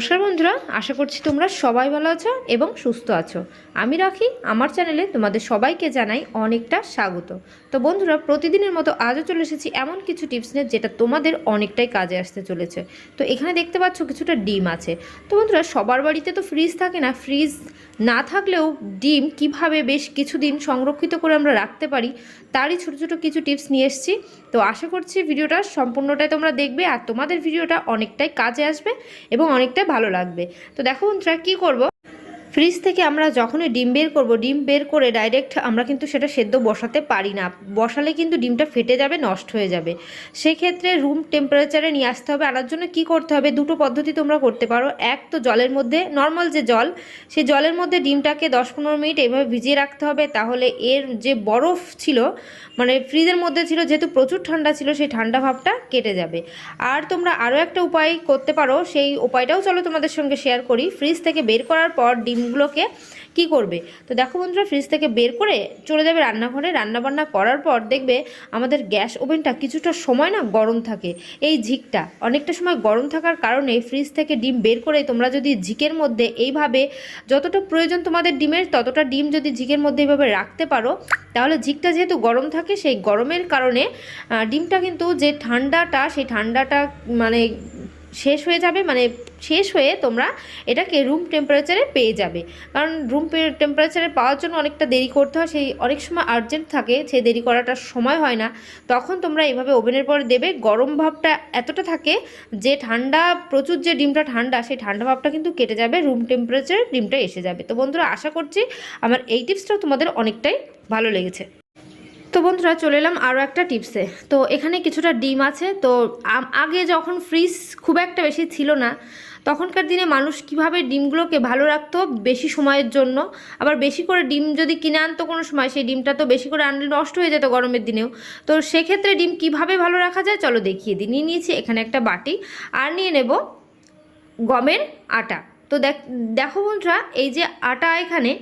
নমস্কার বন্ধুরা, আশা করছি তোমরা সবাই ভালো আছো এবং সুস্থ আছো। আমি রাখি, আমার চ্যানেলে তোমাদের সবাইকে জানাই অনেকটা স্বাগত। তো বন্ধুরা, প্রতিদিনের মতো আজও চলে এসেছি এমন কিছু টিপস নিয়ে যেটা তোমাদের অনেকটাই কাজে আসতে চলেছে। তো এখানে দেখতে পাচ্ছ কিছুটা ডিম আছে। তো বন্ধুরা, সবার বাড়িতে তো ফ্রিজ থাকে না ফ্রিজ না থাকলেও ডিম কীভাবে বেশ কিছুদিন সংরক্ষিত করে আমরা রাখতে পারি, তারই ছোট ছোট কিছু টিপস নিয়ে এসেছি। তো আশা করছি ভিডিওটা সম্পূর্ণটাই তোমরা দেখবে আর তোমাদের ভিডিওটা অনেকটাই কাজে আসবে এবং অনেকটাই ভালো লাগবে। তো দেখো বন্ধুরা, কী করব? ফ্রিজ থেকে আমরা যখনই ডিম বের করব, ডিম বের করে ডাইরেক্ট আমরা কিন্তু সেটা সেদ্ধ বসাতে পারি না। বসালে কিন্তু ডিমটা ফেটে যাবে, নষ্ট হয়ে যাবে। সেক্ষেত্রে রুম টেম্পারেচারে নিয়ে আসতে হবে। আনার জন্য কি করতে হবে? দুটো পদ্ধতি তোমরা করতে পারো। এক তো জলের মধ্যে নর্মাল যে জল, সেই জলের মধ্যে ডিমটাকে দশ পনেরো মিনিট এইভাবে ভিজিয়ে রাখতে হবে। তাহলে এর যে বরফ ছিল মানে ফ্রিজের মধ্যে ছিল, যেহেতু প্রচুর ঠান্ডা ছিল, সেই ঠান্ডা ভাবটা কেটে যাবে। আর তোমরা আরও একটা উপায় করতে পারো। সেই উপায়টাও চলো তোমাদের সঙ্গে শেয়ার করি। ফ্রিজ থেকে বের করার পর ডিমগুলোকে কি করবে? তো দেখো বন্ধুরা ফ্রিজ থেকে বের করে চলে যাবে রান্নাঘরে। রান্নাবান্না করার পর দেখবে আমাদের গ্যাস ওভেনটা কিছুটা সময় না গরম থাকে। এই ঝিকটা, অনেকটা সময় গরম থাকার কারণে ফ্রিজ থেকে ডিম বের করে তোমরা যদি ঝিকের মধ্যে এইভাবে যতটা প্রয়োজন তোমাদের ডিমের, ততটা ডিম যদি ঝিকের মধ্যে এইভাবে রাখতে পারো, তাহলে ঝিকটা যেহেতু গরম থাকে, সেই গরমের কারণে ডিমটা কিন্তু যে ঠান্ডাটা, সেই ঠান্ডাটা মানে শেষ হয়ে যাবে মানে শেষ হয়ে তোমরা এটাকে রুম টেম্পারেচারে পেয়ে যাবে। কারণ রুম টেম্পারেচারে পাওয়ার জন্য অনেকটা দেরি করতে হয়, সেই অনেক সময় আর্জেন্ট থাকে সেই দেরি করাটা সময় হয় না। তখন তোমরা এইভাবে ওভেনের পরে দেবে, গরম ভাবটা এতটা থাকে যে ঠান্ডা, প্রচুর যে ডিমটা ঠান্ডা, সেই ঠান্ডা ভাবটা কিন্তু কেটে যাবে রুম টেম্পারেচারে ডিমটা এসে যাবে। তো বন্ধুরা, আশা করছি আমার এই টিপসটাও তোমাদের অনেকটাই ভালো লেগেছে। তো বন্ধুরা চলে এলাম আরও একটা টিপসে। তো এখানে কিছুটা ডিম আছে। তো আগে যখন ফ্রিজ খুব একটা বেশি ছিল না, তখনকার দিনে মানুষ কীভাবে ডিমগুলোকে ভালো রাখতো বেশি সময়ের জন্য, আবার বেশি করে ডিম যদি কিনে আনতো কোনো সময়, সেই ডিমটা তো বেশি করে আনলে নষ্ট হয়ে যেত গরমের দিনেও। তো সেক্ষেত্রে ডিম কীভাবে ভালো রাখা যায় চলো দেখিয়ে দিই। নিয়ে নিয়েছি এখানে একটা বাটি। আর নিয়ে নেব গমের আটা। তো দেখ বন্ধুরা, এই যে আটা এখানে,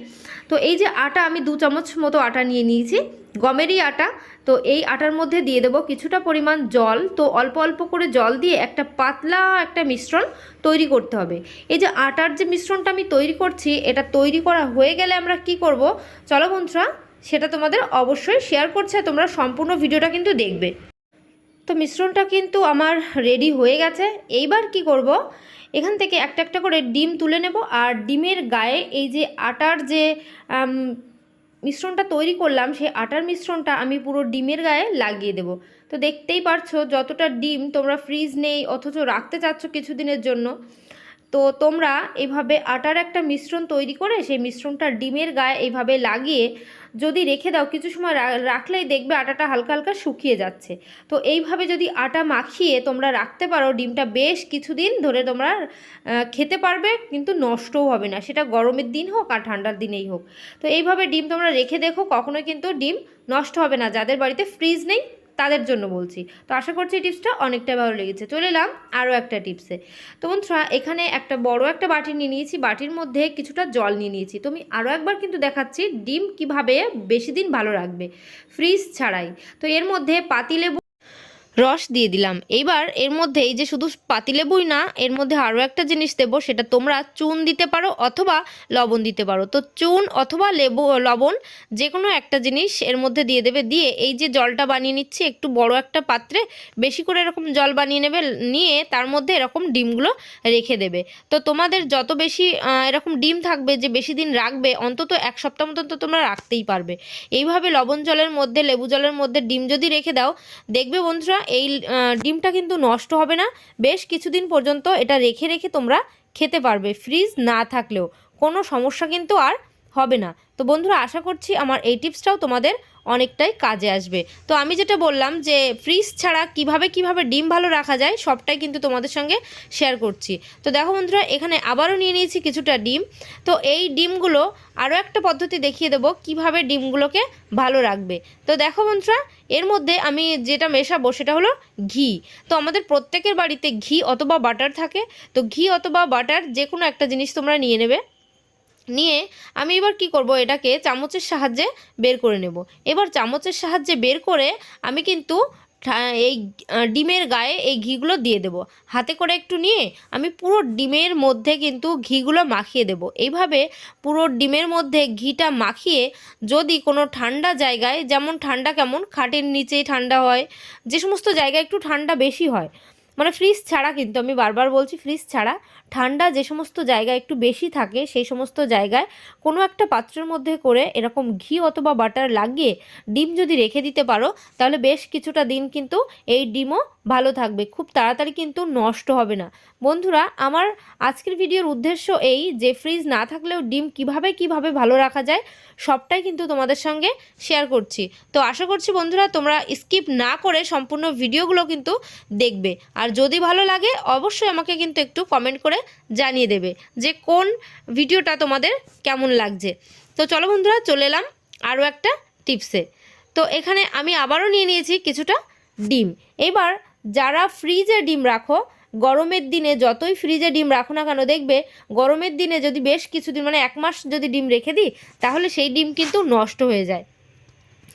তো এই যে আটা আমি দু চামচ মতো আটা নিয়ে নিয়েছি, গমেরই আটা, তো এই আটার মধ্যে দিয়ে দেবো কিছুটা পরিমাণ জল, তো অল্প অল্প করে জল দিয়ে একটা পাতলা একটা মিশ্রণ তৈরি করতে হবে। এই যে আটার যে মিশ্রণটা আমি তৈরি করছি, এটা তৈরি করা হয়ে গেলে আমরা কি করব? চলো বন্ধুরা, সেটা তোমাদের অবশ্যই শেয়ার করছে, তোমরা সম্পূর্ণ ভিডিওটা কিন্তু দেখবে। তো মিশ্রণটা কিন্তু আমার রেডি হয়ে গেছে। এইবার কি করব? এখান থেকে একটা একটা করে ডিম তুলে নেব। আর ডিমের গায়ে এই যে আটার যে মিশ্রণটা তৈরি করলাম, সেই আটার মিশ্রণটা আমি পুরো ডিমের গায়ে লাগিয়ে দেব। তো দেখতেই পারছ যতটা ডিম তোমরা ফ্রিজ নেই অথচ রাখতে চাচ্ছ কিছুদিনের জন্য। তো তোমরা এভাবে আটার একটা মিশ্রণ তৈরি করে সেই মিশ্রণটা ডিমের গায়ে এইভাবে লাগিয়ে যদি রেখে দাও, কিছু সময় রাখলেই দেখবে আটাটা হালকা হালকা শুকিয়ে যাচ্ছে। তো এইভাবে যদি আটা মাখিয়ে তোমরা রাখতে পারো, ডিমটা বেশ কিছুদিন ধরে তোমরা খেতে পারবে, কিন্তু নষ্টও হবে না। সেটা গরমের দিন হোক আর ঠান্ডার দিনেই হোক। তো এইভাবে ডিম তোমরা রেখে দেখো, কখনোই কিন্তু ডিম নষ্ট হবে না। যাদের বাড়িতে ফ্রিজ নেই তাদের জন্য বলছি। তো আশা করছি এই টিপসটা অনেকটা ভালো লেগেছে। চলে এলাম আরও একটা টিপসে। তো বন্ধুরা, এখানে একটা বড় একটা বাটি নিয়ে নিয়েছি। বাটির মধ্যে কিছুটা জল নিয়ে নিয়েছি। তো আমি আরও একবার কিন্তু দেখাচ্ছি ডিম কীভাবে বেশি দিন ভালো রাখবে। ফ্রিজ ছাড়াই। তো এর মধ্যে পাতিলেবু রস দিয়ে দিলাম। এইবার এর মধ্যে এই যে শুধু পাতিলেবুই না, এর মধ্যে আরও একটা জিনিস দেবো, সেটা তোমরা চুন দিতে পারো অথবা লবণ দিতে পারো। তো চুন অথবা লেবু, লবণ যে কোনো একটা জিনিস এর মধ্যে দিয়ে দেবে। দিয়ে এই যে জলটা বানিয়ে নিচ্ছি, একটু বড় একটা পাত্রে, বেশি করে এরকম জল বানিয়ে নেবে, নিয়ে তার মধ্যে এরকম ডিমগুলো রেখে দেবে। তো তোমাদের যত বেশি এরকম ডিম থাকবে, যে বেশি দিন রাখবে, অন্তত এক সপ্তাহ মতন তো তোমরা রাখতেই পারবে। এইভাবে লবণ জলের মধ্যে, লেবু জলের মধ্যে ডিম যদি রেখে দাও, দেখবে বন্ধুরা এই ডিমটা কিন্তু নষ্ট হবে না। বেশ কিছুদিন পর্যন্ত এটা রেখে রেখে তোমরা খেতে পারবে। ফ্রিজ না থাকলেও কোনো সমস্যা কিন্তু আর হবে না। তো বন্ধুরা, আশা করছি আমার এই টিপসটাও তোমাদের অনেকটাই কাজে আসবে। তো আমি যেটা বললাম যে, ফ্রিজ ছাড়া কীভাবে কীভাবে ডিম ভালো রাখা যায়, সবটাই কিন্তু তোমাদের সঙ্গে শেয়ার করছি। তো দেখো বন্ধুরা, এখানে আবারও নিয়ে নিয়েছি কিছুটা ডিম। তো এই ডিমগুলো আরও একটা পদ্ধতি দেখিয়ে দেবো, কীভাবে ডিমগুলোকে ভালো রাখবে। তো দেখো বন্ধুরা, এর মধ্যে আমি যেটা মেশাবো সেটা হলো ঘি। তো আমাদের প্রত্যেকের বাড়িতে ঘি অথবা বাটার থাকে। তো ঘি অথবা বাটার যে কোনো একটা জিনিস তোমরা নিয়ে নেবে। নিয়ে আমি এবার কি করব? এটাকে চামচের সাহায্যে বের করে নেব। এবার চামচের সাহায্যে বের করে আমি কিন্তু এই ডিমের গায়ে এই ঘিগুলো দিয়ে দেব। হাতে করে একটু নিয়ে আমি পুরো ডিমের মধ্যে কিন্তু ঘিগুলো মাখিয়ে দেব। এইভাবে পুরো ডিমের মধ্যে ঘিটা মাখিয়ে যদি কোনো ঠান্ডা জায়গায়, যেমন ঠান্ডা কেমন, খাটের নিচেই ঠান্ডা হয়, যে সমস্ত জায়গায় একটু ঠান্ডা বেশি হয় মানে ফ্রিজ ছাড়া কিন্তু, আমি বারবার বলছি ফ্রিজ ছাড়া ঠান্ডা যে সমস্ত জায়গায় একটু বেশি থাকে, সেই সমস্ত জায়গায় কোনো একটা পাত্রের মধ্যে করে এরকম ঘি অথবা বাটার লাগিয়ে ডিম যদি রেখে দিতে পারো, তাহলে বেশ কিছুটা দিন কিন্তু এই ডিমও ভালো থাকবে। খুব তাড়াতাড়ি কিন্তু নষ্ট হবে না। বন্ধুরা, আমার আজকের ভিডিওর উদ্দেশ্য এই যে ফ্রিজ না থাকলেও ডিম কীভাবে কীভাবে ভালো রাখা যায়, সবটাই কিন্তু তোমাদের সঙ্গে শেয়ার করছি। তো আশা করছি বন্ধুরা, তোমরা স্কিপ না করে সম্পূর্ণ ভিডিওগুলো কিন্তু দেখবে। আর যদি ভালো লাগে, অবশ্যই আমাকে কিন্তু একটু কমেন্ট করে জানিয়ে দেবে যে কোন ভিডিওটা তোমাদের কেমন লাগছে। তো চলো বন্ধুরা, চলে এলাম আরও একটা টিপসে। তো এখানে আমি আবারও নিয়ে নিয়েছি কিছুটা ডিম। এবার যারা ফ্রিজে ডিম রাখো, গরমের দিনে যতই ফ্রিজে ডিম রাখো না কেন, দেখবে গরমের দিনে যদি বেশ কিছুদিন মানে এক মাস যদি ডিম রেখে দিই, তাহলে সেই ডিম কিন্তু নষ্ট হয়ে যায়।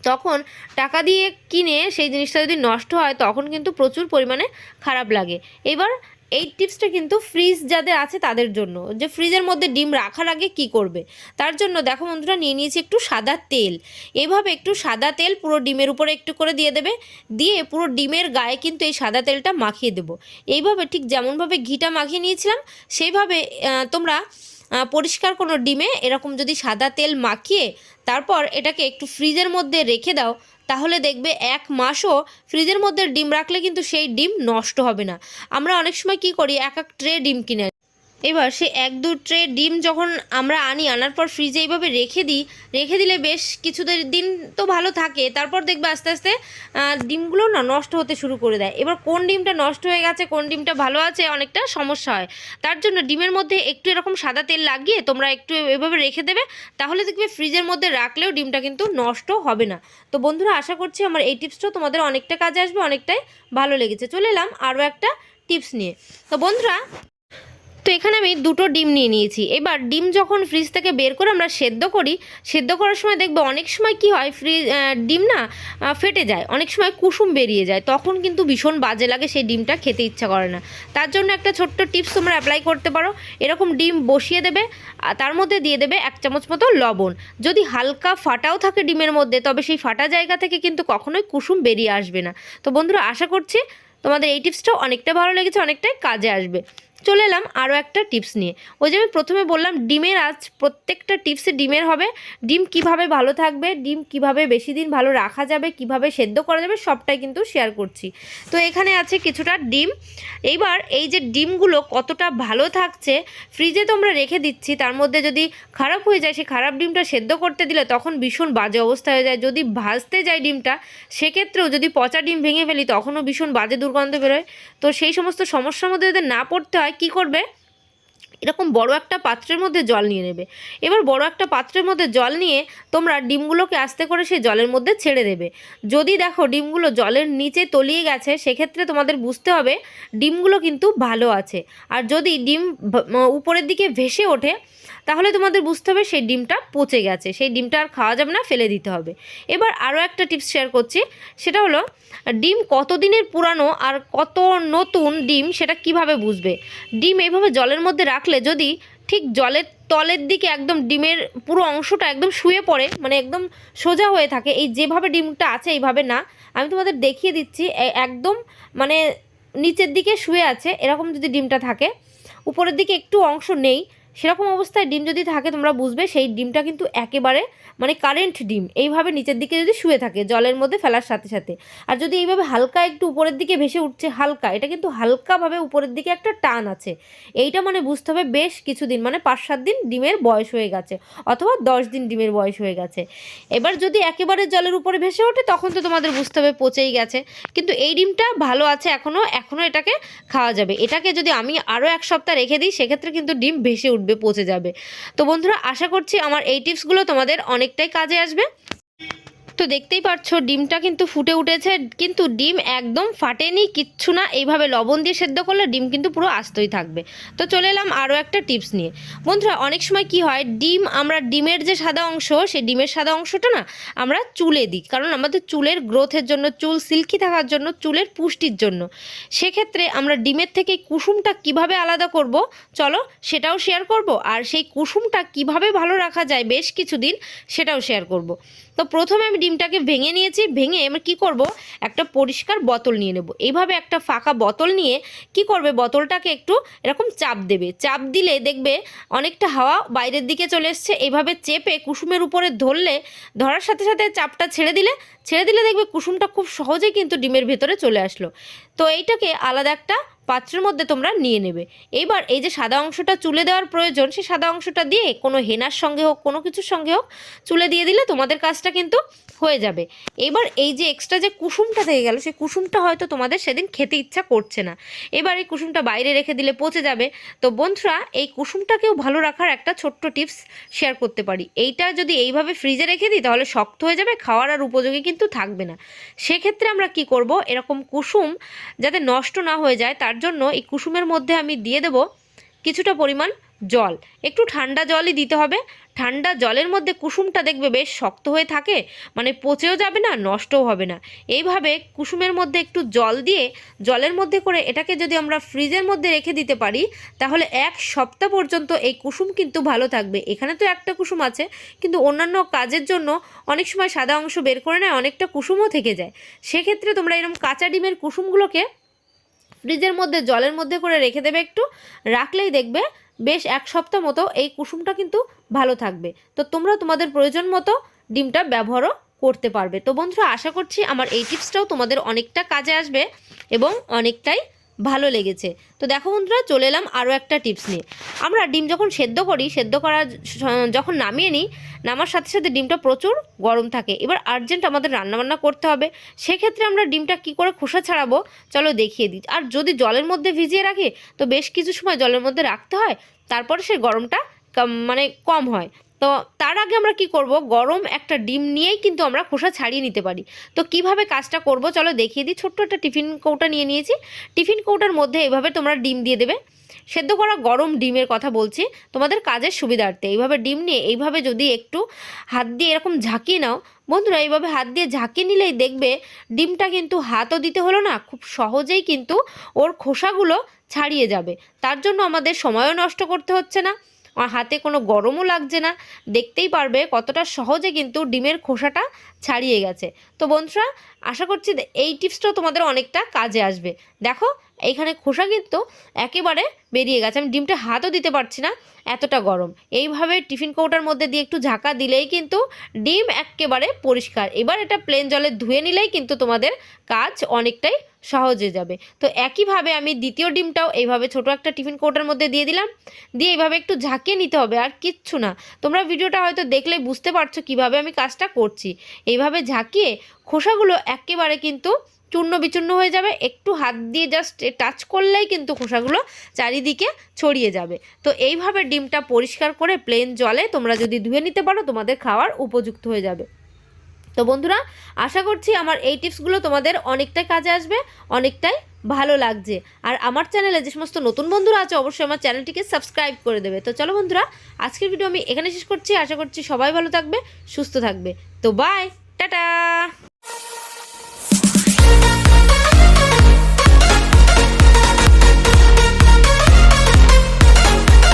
তখন টাকা দিয়ে কিনে সেই জিনিসটা যদি নষ্ট হয়, তখন কিন্তু প্রচুর পরিমাণে খারাপ লাগে। এবার এই টিপসটা কিন্তু ফ্রিজ যাদের আছে তাদের জন্য। যে ফ্রিজের মধ্যে ডিম রাখার আগে কি করবে? তার জন্য দেখো বন্ধুরা, নিয়ে নিয়েছি একটু সাদা তেল। এভাবে একটু সাদা তেল পুরো ডিমের উপরে একটু করে দিয়ে দেবে। দিয়ে পুরো ডিমের গায়ে কিন্তু এই সাদা তেলটা মাখিয়ে দেবো। এইভাবে ঠিক যেমনভাবে ঘিটা মাখিয়ে নিয়েছিলাম, সেইভাবে তোমরা পরিষ্কার কোনো ডিমে এরকম যদি সাদা তেল মাখিয়ে তারপর এটাকে একটু ফ্রিজের মধ্যে রেখে দাও তাহলে দেখবে এক মাসও ফ্রিজের মধ্যে ডিম রাখলে কিন্তু সেই ডিম নষ্ট হবে না আমরা অনেক সময় কি করি, এক এক ট্রে ডিম কিনে। এবার সে এক দু ট্রে ডিম যখন আমরা আনি, আনার পর ফ্রিজে এইভাবে রেখে দিই, রেখে দিলে বেশ কিছুদের দিন তো ভালো থাকে। তারপর দেখবে আস্তে আস্তে ডিমগুলো না নষ্ট হতে শুরু করে দেয়। এবার কোন ডিমটা নষ্ট হয়ে গেছে, কোন ডিমটা ভালো আছে, অনেকটা সমস্যা হয়। তার জন্য ডিমের মধ্যে একটু এরকম সাদা তেল লাগিয়ে তোমরা একটু এভাবে রেখে দেবে, তাহলে দেখবে ফ্রিজের মধ্যে রাখলেও ডিমটা কিন্তু নষ্ট হবে না। তো বন্ধুরা, আশা করছি আমার এই টিপসটাও তোমাদের অনেকটা কাজে আসবে, অনেকটাই ভালো লেগেছে। চলে এলাম আরও একটা টিপস নিয়ে। তো বন্ধুরা এখানে আমি দুটো ডিম নিয়ে নিয়েছি। এবার ডিম যখন ফ্রিজ থেকে বের করে আমরা সেদ্ধ করি, সেদ্ধ করার সময় দেখবে অনেক সময় কি হয় ফ্রিজ ডিম না ফেটে যায়। অনেক সময় কুসুম বেরিয়ে যায়। তখন কিন্তু ভীষণ বাজে লাগে সেই ডিমটা খেতে ইচ্ছা করে না। তার জন্য একটা ছোট্ট টিপস তোমরা অ্যাপ্লাই করতে পারো। এরকম ডিম বসিয়ে দেবে তার মধ্যে দিয়ে দেবে এক চামচ মতো লবণ। যদি হালকা ফাটাও থাকে ডিমের মধ্যে, তবে সেই ফাটা জায়গা থেকে কিন্তু কখনোই কুসুম বেরিয়ে আসবে না। তো বন্ধুরা, আশা করছি তোমাদের এই টিপসটাও অনেকটা ভালো লেগেছে, অনেকটাই কাজে আসবে। চলে এলাম আরও একটা টিপস নিয়ে। ওই যে আমি প্রথমে বললাম, ডিমের আজ প্রত্যেকটা টিপসে ডিমের হবে। ডিম কীভাবে ভালো থাকবে, ডিম কীভাবে বেশি দিন ভালো রাখা যাবে, কীভাবে সেদ্ধ করা যাবে, সবটাই কিন্তু শেয়ার করছি। তো এখানে আছে কিছুটা ডিম। এইবার এই যে ডিমগুলো কতটা ভালো থাকছে ফ্রিজে তোমরা রেখে দিচ্ছি, তার মধ্যে যদি খারাপ হয়ে যায় সেই খারাপ ডিমটা সেদ্ধ করতে দিলে তখন ভীষণ বাজে অবস্থা হয়ে যায়। যদি ভাজতে যায় ডিমটা, সেক্ষেত্রেও যদি পচা ডিম ভেঙে ফেলি, তখনও ভীষণ বাজে দুর্গন্ধ বেরোয়। তো সেই সমস্ত সমস্যার মধ্যে যদি না পড়তে হয় কি করবে? এরকম বড় একটা পাত্রের মধ্যে জল নিয়ে নেবে। এবার বড় একটা পাত্রের মধ্যে জল নিয়ে তোমরা ডিমগুলোকে আস্তে করে সেই জলের মধ্যে ছেড়ে দেবে। যদি দেখো ডিমগুলো জলের নিচে তলিয়ে গেছে, সেক্ষেত্রে তোমাদের বুঝতে হবে ডিমগুলো কিন্তু ভালো আছে। আর যদি ডিম উপরের দিকে ভেসে ওঠে তাহলে তোমাদের বুঝতে হবে সেই ডিমটা পচে গেছে। সেই ডিমটা আর খাওয়া যাবে না, ফেলে দিতে হবে। এবার আরও একটা টিপস শেয়ার করছি। সেটা হলো, ডিম কত দিনের পুরানো আর কত নতুন ডিম সেটা কীভাবে বুঝবে? ডিম এইভাবে জলের মধ্যে রাখলে যদি ঠিক জলের তলের দিকে একদম ডিমের পুরো অংশটা একদম শুয়ে পড়ে মানে একদম সোজা হয়ে থাকে, এই যেভাবে ডিমটা আছে এইভাবে না। আমি তোমাদের দেখিয়ে দিচ্ছি একদম মানে নিচের দিকে শুয়ে আছে, এরকম যদি ডিমটা থাকে। উপরের দিকে একটু অংশ নেই সেরকম অবস্থায় ডিম যদি থাকে, তোমরা বুঝবে সেই ডিমটা কিন্তু একেবারে মানে কারেন্ট ডিম। এইভাবে নিচের দিকে যদি শুয়ে থাকে, জলের মধ্যে ফেলার সাথে সাথে। আর যদি এইভাবে হালকা একটু উপরের দিকে ভেসে উঠছে, হালকা, এটা কিন্তু হালকাভাবে উপরের দিকে একটা টান আছে। এইটা মানে বুঝতে হবে বেশ কিছুদিন মানে পাঁচ সাত দিন ডিমের বয়স হয়ে গেছে, অথবা দশ দিন ডিমের বয়স হয়ে গেছে। এবার যদি একেবারে জলের উপরে ভেসে ওঠে, তখন তো তোমাদের বুঝতে হবে পচেই গেছে। কিন্তু এই ডিমটা ভালো আছে এখনও এখনও এটাকে খাওয়া যাবে। এটাকে যদি আমি আরও এক সপ্তাহ রেখে দিই, সেক্ষেত্রে কিন্তু ডিম ভেসে উঠবে। পচে যাবে। তো বন্ধুরা আশা করছি আমার এই টিপসগুলো তোমাদের অনেকটাই কাজে আসবে। তো দেখতেই পাচ্ছো ডিমটা কিন্তু ফুটে উঠেছে, কিন্তু ডিম একদম ফাটেনি, কিচ্ছু না। এইভাবে লবণ দিয়ে সেদ্ধ করলে ডিম কিন্তু পুরো আস্তই থাকবে। তো চলে এলাম আরও একটা টিপস নিয়ে। বন্ধুরা, অনেক সময় কি হয়, ডিম আমরা ডিমের যে সাদা অংশ, সেই ডিমের সাদা অংশটা না আমরা চুলে দিই, কারণ আমাদের চুলের গ্রোথের জন্য, চুল সিল্কি থাকার জন্য, চুলের পুষ্টির জন্য। সেক্ষেত্রে আমরা ডিমের থেকে কুসুমটা কীভাবে আলাদা করব, চলো সেটাও শেয়ার করব, আর সেই কুসুমটা কীভাবে ভালো রাখা যায় বেশ কিছুদিন সেটাও শেয়ার করব। তো প্রথমে আমি ডিমটাকে ভেঙে নিয়েছি, ভেঙে আমি কি করব? একটা পরিষ্কার বোতল নিয়ে নেব। এইভাবে একটা ফাঁকা বোতল নিয়ে কি করবে? বোতলটাকে একটু এরকম চাপ দেবে। চাপ দিলে দেখবে অনেকটা হাওয়া বাইরের দিকে চলে এসছে। এইভাবে চেপে কুসুমের উপরে ধরলে, ধরার সাথে সাথে চাপটা ছেড়ে দিলে ছেড়ে দিলে দেখবে কুসুমটা খুব সহজেই কিন্তু ডিমের ভেতরে চলে আসলো। তো এইটাকে আলাদা একটা পাত্রের মধ্যে তোমরা নিয়ে নেবে। এইবার এই যে সাদা অংশটা চুলে দেওয়ার প্রয়োজন, সেই সাদা অংশটা দিয়ে কোনো হেনার সঙ্গে হোক, কোনো কিছুর সঙ্গে হোক চুলে দিয়ে দিলে তোমাদের কাজটা কিন্তু হয়ে যাবে। এবার এই যে এক্সট্রা যে কুসুমটা থেকে গেল, সেই কুসুমটা হয়তো তোমাদের সেদিন খেতে ইচ্ছা করছে না। এবার এই কুসুমটা বাইরে রেখে দিলে পচে যাবে। তো বন্ধুরা, এই কুসুমটাকেও ভালো রাখার একটা ছোট্ট টিপস শেয়ার করতে পারি। এইটা যদি এইভাবে ফ্রিজে রেখে দিই, তাহলে শক্ত হয়ে যাবে, খাওয়ার আর উপযোগী কিন্তু থাকবে না। সেক্ষেত্রে আমরা কি করব? এরকম কুসুম যাতে নষ্ট না হয়ে যায়, তার জন্য এই কুসুমের মধ্যে আমি দিয়ে দেব কিছুটা পরিমাণ জল। একটু ঠান্ডা জলই দিতে হবে। ঠান্ডা জলের মধ্যে কুসুমটা দেখবে বেশ শক্ত হয়ে থাকে মানে পচেও যাবে না, নষ্টও হবে না। এইভাবে কুসুমের মধ্যে একটু জল দিয়ে, জলের মধ্যে করে এটাকে যদি আমরা ফ্রিজের মধ্যে রেখে দিতে পারি, তাহলে এক সপ্তাহ পর্যন্ত এই কুসুম কিন্তু ভালো থাকবে। এখানে তো একটা কুসুম আছে, কিন্তু অন্যান্য কাজের জন্য অনেক সময় সাদা অংশ বের করে নেয়, অনেকটা কুসুমও থেকে যায়। সেক্ষেত্রে তোমরা এরকম কাঁচা ডিমের কুসুমগুলোকে ফ্রিজের মধ্যে, জলের মধ্যে করে রেখে দেবে একটু। রাখলেই দেখবে বেশ এক সপ্তাহ মতো এই কুসুমটা কিন্তু ভালো থাকবে। তো তোমরা তোমাদের প্রয়োজন মতো ডিমটা ব্যবহারও করতে পারবে। তো বন্ধুরা, আশা করছি আমার এই টিপসটাও তোমাদের অনেকটা কাজে আসবে এবং অনেকটাই ভালো লেগেছে। তো দেখো বন্ধুরা, চলে এলাম আরও একটা টিপস নিয়ে। আমরা ডিম যখন সেদ্ধ করি, সেদ্ধ করার যখন নামিয়ে নিই, নামার সাথে সাথে ডিমটা প্রচুর গরম থাকে। এবার আর্জেন্ট আমাদের রান্নাবান্না করতে হবে। সেক্ষেত্রে আমরা ডিমটা কি করে খোসা ছাড়াবো, চলো দেখিয়ে দিই। আর যদি জলের মধ্যে ভিজিয়ে রাখি, তো বেশ কিছু সময় জলের মধ্যে রাখতে হয়, তারপরে সে গরমটা মানে কম হয়। তো তার আগে আমরা কি করব? গরম একটা ডিম নিয়েই কিন্তু আমরা খোসা ছাড়িয়ে নিতে পারি। তো কীভাবে কাজটা করব? চলো দেখিয়ে দিই। ছোট্ট একটা টিফিন কৌটা নিয়ে নিয়েছি। টিফিন কৌটার মধ্যে এভাবে তোমরা ডিম দিয়ে দেবে। সেদ্ধ করা গরম ডিমের কথা বলছি। তোমাদের কাজের সুবিধার্থে এইভাবে ডিম নিয়ে এইভাবে যদি একটু হাত দিয়ে এরকম ঝাঁকিয়ে নাও, বন্ধুরা এইভাবে হাত দিয়ে ঝাঁকিয়ে নিলেই দেখবে ডিমটা কিন্তু হাতও দিতে হলো না, খুব সহজেই কিন্তু ওর খোসাগুলো ছাড়িয়ে যাবে। তার জন্য আমাদের সময়ও নষ্ট করতে হচ্ছে না। আর হাতে কোনো গরমও লাগছে না। দেখতেই পারবে কতটা সহজে কিন্তু ডিমের খোসাটা ছাড়িয়ে গেছে। তো বন্ধুরা, আশা করছি এই টিপসটাও তোমাদের অনেকটা কাজে আসবে। দেখো এইখানে খোসা কিন্তু একেবারে বেরিয়ে গেছে। আমি ডিমটা হাতও দিতে পারছি না, এতটা গরম। এইভাবে টিফিন কৌটার মধ্যে দিয়ে একটু ঝাঁকা দিলেই কিন্তু ডিম একেবারে পরিষ্কার। এবার এটা প্লেন জলে ধুয়ে নিলেই কিন্তু তোমাদের কাজ অনেকটাই সহজ হয়ে যাবে। তো একইভাবে আমি দ্বিতীয় ডিমটাও এইভাবে ছোট একটা টিফিন কৌটার মধ্যে দিয়ে দিলাম। দিয়ে এইভাবে একটু ঝাঁকিয়ে নিতে হবে আর কিচ্ছু না। তোমরা ভিডিওটা হয়তো দেখলেই বুঝতে পারছ কীভাবে আমি কাজটা করছি। এইভাবে ঝাঁকিয়ে খোসাগুলো একেবারে কিন্তু চূর্ণ বিচূর্ণ হয়ে যাবে। একটু হাত দিয়ে জাস্ট টাচ করলেই কিন্তু খোসাগুলো চারিদিকে ছড়িয়ে যাবে। তো এইভাবে ডিমটা পরিষ্কার করে প্লেন জলে তোমরা যদি ধুয়ে নিতে পারো, তোমাদের খাওয়ার উপযুক্ত হয়ে যাবে। তো বন্ধুরা, আশা করছি আমার এই টিপসগুলো তোমাদের অনেকটাই কাজে আসবে, অনেকটাই ভালো লাগছে। আর আমার চ্যানেলে যে সমস্ত নতুন বন্ধুরা আছে, অবশ্যই আমার চ্যানেলটিকে সাবস্ক্রাইব করে দেবে। তো চলো বন্ধুরা, আজকের ভিডিও আমি এখানে শেষ করছি। আশা করছি সবাই ভালো থাকবে, সুস্থ থাকবে। তো বাই টাটা!